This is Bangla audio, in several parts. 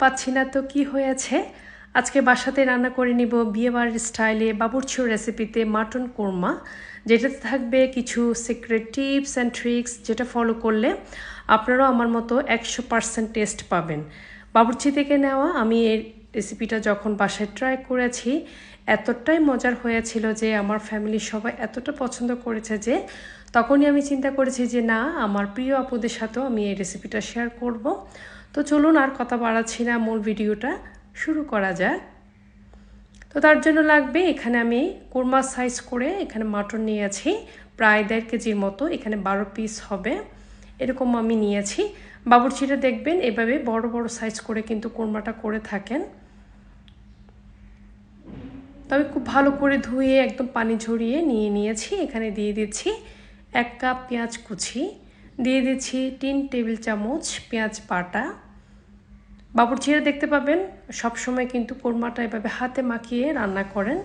পাচ্ছি না, তো কি হয়েছে? আজকে বাসাতে রান্না করে নিব বিয়েবাড়ির স্টাইলে বাবুরচিও রেসিপিতে মাটন কোরমা, যেটাতে থাকবে কিছু সিক্রেট টিপস অ্যান্ড ট্রিক্স যেটা ফলো করলে আপনারাও আমার মতো একশো পার্সেন্ট টেস্ট পাবেন। বাবুরচি থেকে নেওয়া আমি এই রেসিপিটা যখন বাসায় ট্রাই করেছি, এতটাই মজার হয়েছিল যে আমার ফ্যামিলির সবাই এতটা পছন্দ করেছে যে তখনই আমি চিন্তা করেছি যে না, আমার প্রিয় আপুদের সাথেও আমি এই রেসিপিটা শেয়ার করব। তো চলুন আর কথা বাড়াচ্ছি না, মূল ভিডিওটা শুরু করা যাক। তো তার জন্য লাগবে, এখানে আমি কোরমা সাইজ করে এখানে মাটন নিয়েছি, প্রায় দেড় কেজির মতো, এখানে বারো পিস হবে, এরকম আমি নিয়েছি। বাবুরচিটা দেখবেন, এভাবে বড় বড় সাইজ করে কিন্তু কোরমাটা করে থাকেন। তবে খুব ভালো করে ধুয়ে, একদম পানি ঝরিয়ে নিয়ে নিয়েছি, এখানে দিয়ে দিচ্ছি। এক কাপ পেঁয়াজ কুচি, দিয়ে দিচ্ছি তিন টেবিল চামচ পেঁয়াজ বাটা। বাবুরচিরা দেখতে পাবেন সবসময় কিন্তু কোরমাটা এভাবে হাতে মাখিয়ে রান্না করেন।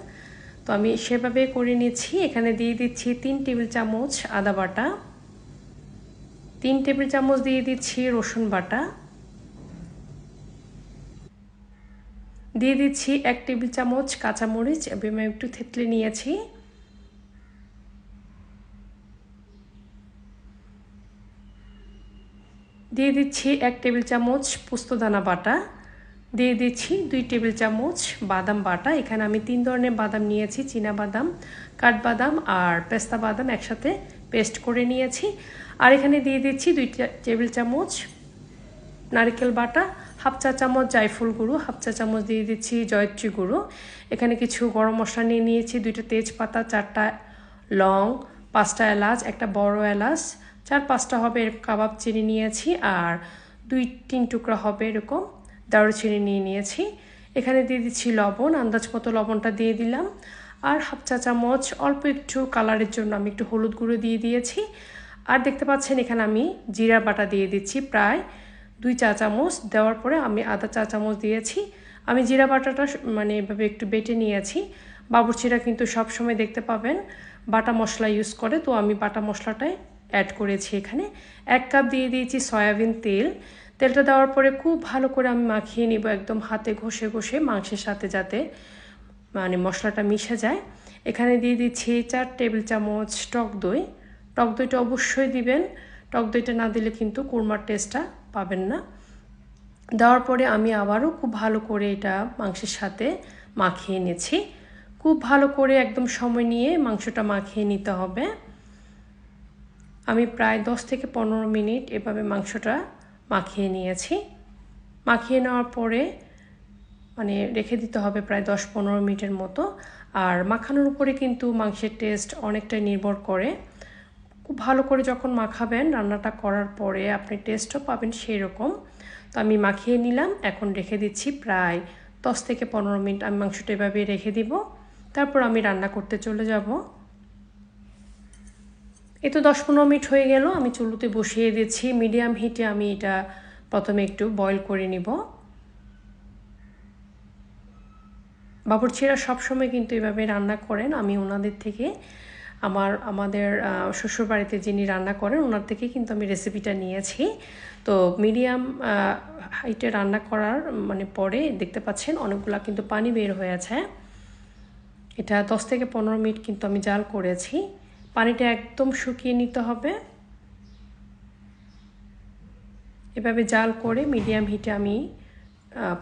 তো আমি সেভাবে করে নিচ্ছি। এখানে দিয়ে দিচ্ছি তিন টেবিল চামচ আদা বাটা, তিন টেবিল চামচ দিয়ে দিচ্ছি রসুন বাটা, দিয়ে দিচ্ছি এক টেবিল চামচ কাঁচামরিচ। এবং একটু থেতলে নিয়েছি। দিয়ে দিচ্ছি এক টেবিল চামচ পোস্তদানা বাটা। দিয়ে দিচ্ছি দুই টেবিল চামচ বাদাম বাটা। এখানে আমি তিন ধরনের বাদাম নিয়েছি চীনা বাদাম কাঠবাদাম আর পেস্তা বাদাম একসাথে পেস্ট করে নিয়েছি। আর এখানে দিয়ে দিচ্ছি দুই টেবিল চামচ নারকেল বাটা, হাফ চা চামচ জায়ফুল গুঁড়ো, হাফ চা চামচ দিয়ে দিচ্ছি জয়ত্রী গুঁড়ো। এখানে কিছু গরম মশলা নিয়ে নিয়েছি, দুইটা তেজপাতা, চারটা লং, পাঁচটা এলাচ, একটা বড় এলাচ চার, পাঁচটা হবে কাবাব চিনি নিয়েছি আর দুই, তিন টুকরা হবে এরকম দারুচিনি নিয়ে নিয়েছি। এখানে দিয়ে দিচ্ছি লবণ, আন্দাজ মতো লবণটা দিয়ে দিলাম। আর হাফ চা চামচ অল্প একটু কালারের জন্য আমি একটু হলুদ গুঁড়ো দিয়ে দিয়েছি। আর দেখতে পাচ্ছেন এখানে আমি জিরা বাটা দিয়ে দিচ্ছি প্রায় দুই চা চামচ। দেওয়ার পরে আমি আধা চা চামচ দিয়েছি। আমি জিরা বাটাটা মানে এভাবে একটু বেটে নিয়েছি। বাবুর্চিরা কিন্তু সব সময় দেখতে পাবেন বাটা মশলা ইউজ করে। তো আমি বাটা মশলাটাই অ্যাড করেছি এখানে। এক কাপ দিয়ে দিয়েছি সয়াবিন তেল। তেলটা দেওয়ার পরে খুব ভালো করে আমি মাখিয়ে নিব একদম হাতে ঘষে ঘষে মাংসের সাথে যাতে মানে মশলাটা মিশে যায়। এখানে দিয়ে দিচ্ছি চার টেবিল চামচ টক দই। টক দইটা অবশ্যই দিবেন। টক দইটা না দিলে কিন্তু কুরমার টেস্টটা পাবেন না। দেওয়ার পরে আমি আবারও খুব ভালো করে এটা মাংসের সাথে মাখিয়ে নিয়েছি খুব ভালো করে একদম সময় নিয়ে মাংসটা মাখিয়ে নিতে হবে। আমি প্রায় দশ থেকে পনেরো মিনিট এভাবে মাংসটা মাখিয়ে নিয়েছি। মাখিয়ে নেওয়ার পরে মানে রেখে দিতে হবে প্রায় দশ পনেরো মিনিটের মতো। আর মাখানোর উপরে কিন্তু মাংসের টেস্ট অনেকটাই নির্ভর করে। খুব ভালো করে যখন মাখাবেন, রান্নাটা করার পরে আপনি টেস্টও পাবেন সেই রকম তো আমি মাখিয়ে নিলাম, এখন রেখে দিচ্ছি প্রায় দশ থেকে পনেরো মিনিট। আমি মাংসটা এভাবে রেখে দিব। তারপর আমি রান্না করতে চলে যাব। এ তো দশ পনেরো মিনিট হয়ে গেল, আমি চুলোতে বসিয়ে দিচ্ছি। মিডিয়াম হিটে আমি এটা প্রথমে একটু বয়ল করে নিব। বাবুরচিরা সবসময় কিন্তু এভাবে রান্না করেন, আমি ওনাদের থেকে। আমার, আমাদের শ্বশুরবাড়িতে যিনি রান্না করেন, ওনার থেকে কিন্তু আমি রেসিপিটা নিয়েছি। তো মিডিয়াম হাইটে রান্না করার মানে পরে দেখতে পাচ্ছেন অনেকগুলো কিন্তু পানি বের হয়েছে এটা দশ থেকে পনেরো মিনিট কিন্তু আমি জাল করেছি। পানিটা একদম শুকিয়ে নিতে হবে। এভাবে জাল করে মিডিয়াম হিটে আমি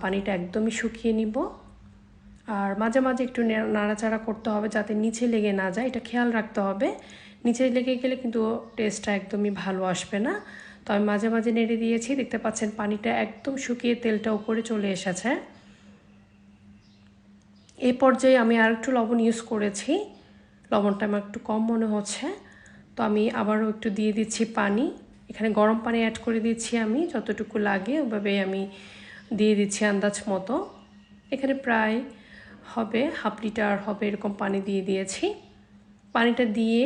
পানিটা একদমই শুকিয়ে নিব। আর মাঝে মাঝে একটু নাড়াচাড়া করতে হবে যাতে নিচে লেগে না যায়। এটা খেয়াল রাখতে হবে। নিচে লেগে গেলে কিন্তু টেস্টটা একদমই ভালো আসবে না। তো আমি মাঝে মাঝে নেড়ে দিয়েছি। দেখতে পাচ্ছেন পানিটা একদম শুকিয়ে তেলটা উপরে চলে এসেছে। এই পর্যায়ে আমি আর একটু লবণ ইউজ করেছি। লবণটা আমার একটু কম মনে হচ্ছে। তো আমি আবারও একটু দিয়ে দিচ্ছি পানি। এখানে গরম পানি অ্যাড করে দিচ্ছি আমি, যতটুকু লাগে ওভাবে আমি দিয়ে দিচ্ছি আন্দাজ মতো। এখানে প্রায় হবে হাফ লিটার হবে এরকম পানি দিয়ে দিয়েছি। পানিটা দিয়ে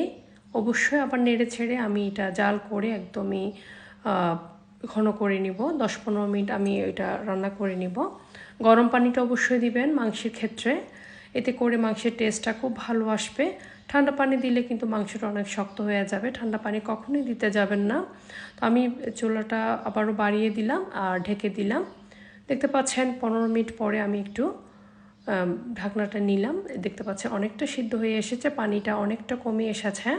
অবশ্যই আবার নেড়ে ছেড়ে আমি এটা জাল করে একদমই ঘন করে নিব। দশ পনেরো মিনিট আমি এটা রান্না করে নিব। গরম পানিটা অবশ্যই দিবেন মাংসের ক্ষেত্রে। এতে করে মাংসের টেস্টটা খুব ভালো আসবে। ঠান্ডা পানি দিলে কিন্তু মাংসটা অনেক শক্ত হয়ে যাবে। ঠান্ডা পানি কখনোই দিতে যাবেন না। তো আমি চুলাটা আবারও বাড়িয়ে দিলাম আর ঢেকে দিলাম। দেখতে পাচ্ছেন পনেরো মিনিট পরে আমি একটু ঢাকনাটা নিলাম। দেখতে পাচ্ছেন অনেকটা সিদ্ধ হয়ে এসেছে, পানিটা অনেকটা কমে এসেছে।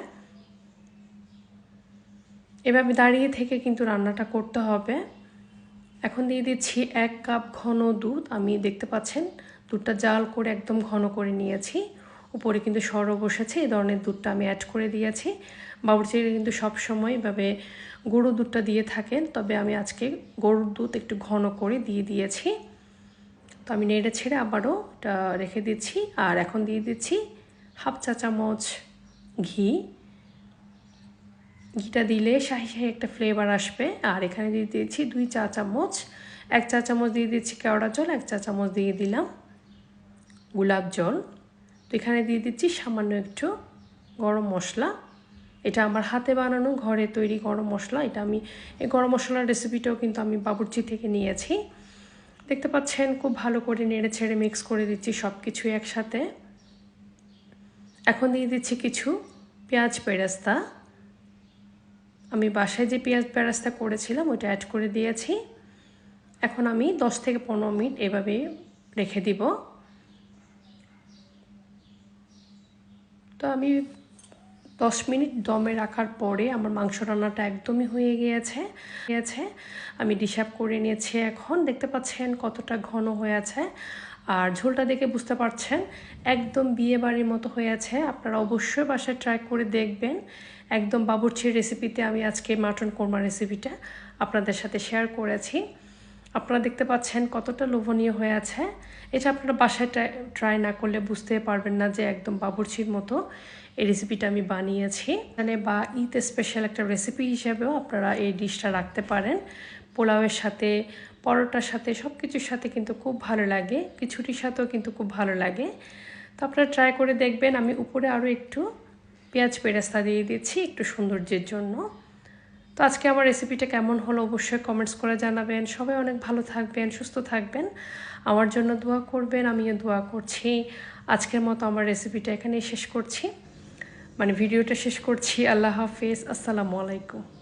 এভাবে দাঁড়িয়ে থেকে কিন্তু রান্নাটা করতে হবে। এখন দিয়ে দিচ্ছি এক কাপ ঘন দুধ। আমি দেখতে পাচ্ছেন দুধটা জাল করে একদম ঘন করে নিয়েছি। উপরে কিন্তু সর বসেছে এই ধরনের দুধটা আমি অ্যাড করে দিয়েছি। বাবুর্চিরা কিন্তু সবসময় এভাবে গরু দুধটা দিয়ে থাকেন, তবে আমি আজকে গরুর দুধ একটু ঘন করে দিয়ে দিয়েছি। তো আমি নেড়ে ছেড়ে আবারও এটা রেখে দিচ্ছি, আর এখন দিয়ে দিচ্ছি হাফ চা চামচ ঘি। ঘিটা দিলে শাহি শাহি একটা ফ্লেভার আসবে, আর এখানে দিয়ে দিয়েছি দুই চা চামচ, এক চা চামচ দিয়ে দিচ্ছি কেওড়া জল, এক চা চামচ দিয়ে দিলাম গোলাপ জল। এখানে দিয়ে দিচ্ছি সামান্য একটু গরম মশলা। এটা আমার হাতে বানানো ঘরে তৈরি গরম মশলা। এটা আমি, এই গরম মশলার রেসিপিটাও কিন্তু আমি বাবুর্চি থেকে নিয়েছি। দেখতে পাচ্ছেন খুব ভালো করে নেড়ে ছেড়ে মিক্স করে দিচ্ছি সব কিছু একসাথে। এখন দিয়ে দিচ্ছি কিছু পেঁয়াজ পেরাস্তা আমি বাসায় যে পেঁয়াজ বেরাস্তা করেছিলাম ওইটা অ্যাড করে দিয়েছি। এখন আমি দশ থেকে পনেরো মিনিট এভাবে রেখে দিব। তো আমি দশ মিনিট দমে রাখার পরে আমার মাংস রান্নাটা একদমই হয়ে গিয়েছে। গিয়েছে। আমি ডিসাপ করে নিয়েছি এখন। দেখতে পাচ্ছেন কতটা ঘন হয়ে আছে আর ঝোলটা দেখে বুঝতে পারছেন, একদম বিয়ে বাড়ির মতো হয়ে আছে আপনারা অবশ্যই বাসায় ট্রাই করে দেখবেন। একদম বাবুর্চির রেসিপিতে আমি আজকে মাটন কোরমা রেসিপিটা আপনাদের সাথে শেয়ার করেছি। আপনারা দেখতে পাচ্ছেন কতটা লোভনীয় হয়ে আছে। এটা আপনারা বাসায় ট্রাই না করলে বুঝতে পারবেন না যে একদম বাবুর্চির মতো এই রেসিপিটা আমি বানিয়েছি। মানে বা ঈদ স্পেশাল একটা রেসিপি হিসেবেও আপনারা এই ডিশটা রাখতে পারেন। পোলাওয়ের সাথে, পরোটার সাথে সব কিছুর সাথে কিন্তু খুব ভালো লাগে। কিছুটির সাথেও কিন্তু খুব ভালো লাগে। তো আপনারা ট্রাই করে দেখবেন। আমি উপরে আরও একটু পেঁয়াজ পেরাস্তা দিয়ে দিচ্ছি একটু সৌন্দর্যের জন্য। তো আজকে আমার রেসিপিটা কেমন হলো অবশ্যই কমেন্টস করে জানাবেন। সবাই অনেক ভালো থাকবেন, সুস্থ থাকবেন। আমার জন্য দোয়া করবেন, আমিও দোয়া করছি। আজকের মতো আমার রেসিপিটা এখানেই শেষ করছি। মানে ভিডিওটা শেষ করছি। আল্লাহ হাফিজ। আসসালামু আলাইকুম।